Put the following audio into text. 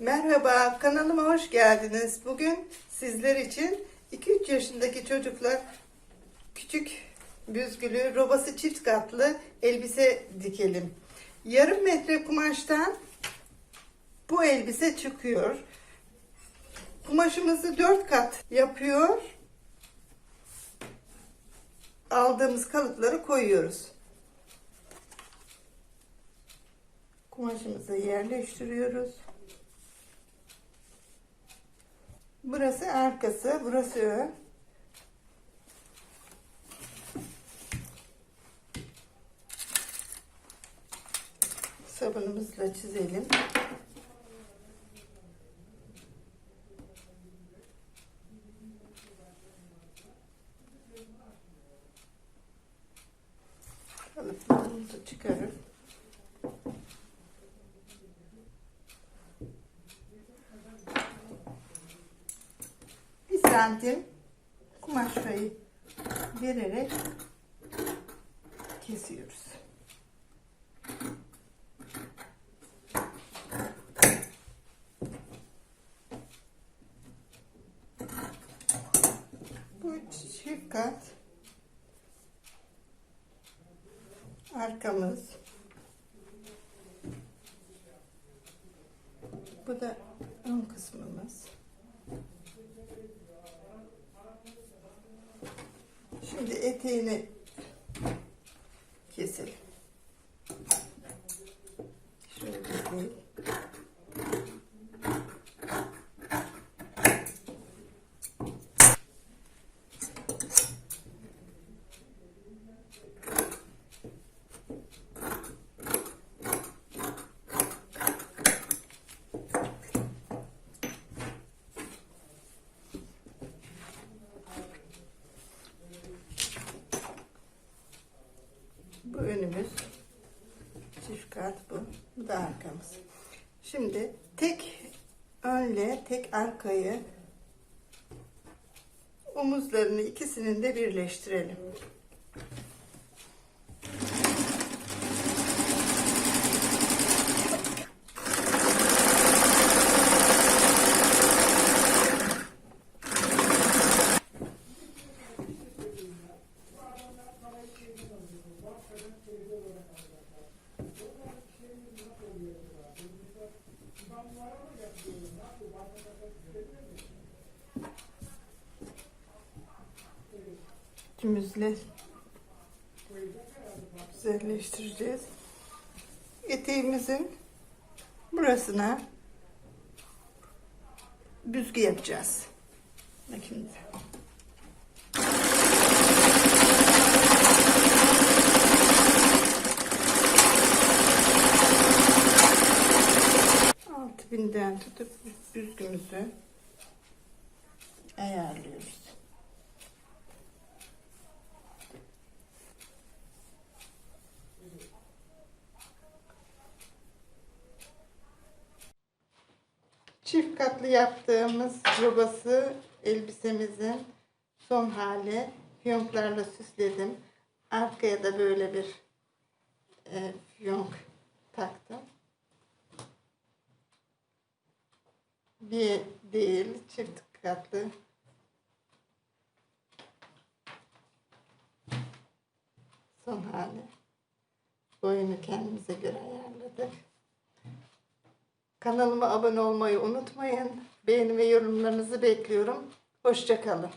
Merhaba, kanalıma hoş geldiniz. Bugün sizler için 2-3 yaşındaki çocuklar küçük büzgülü, robası çift katlı elbise dikelim. Yarım metre kumaştan bu elbise çıkıyor. Kumaşımızı 4 kat yapıyor. Aldığımız kalıpları koyuyoruz. Kumaşımızı yerleştiriyoruz. Burası arkası, burası ön. Sabunumuzla çizelim. Kalıplarımızı çıkarıp santim kumaş vererek kesiyoruz. Bu çift kat arkamız bu da ön kısmımız. Şimdi eteğini keselim. Şöyle keselim. Bu önümüz. Çift kat bu. Bu da arkamız. Şimdi tek önle tek arkayı omuzlarını ikisinin de birleştirelim. İkimizle güzelleştireceğiz. Eteğimizin burasına büzgü yapacağız. Bakın. Altı binden tutup büzgümüzü ayarlıyoruz. Çift katlı yaptığımız robası elbisemizin son hali. Fiyonklarla süsledim. Arkaya da böyle bir e, fiyonk taktım. Bir değil, çift katlı. Son hali. Boyunu kendimize göre ayarladık. Kanalıma abone olmayı unutmayın. Beğeni ve yorumlarınızı bekliyorum. Hoşçakalın.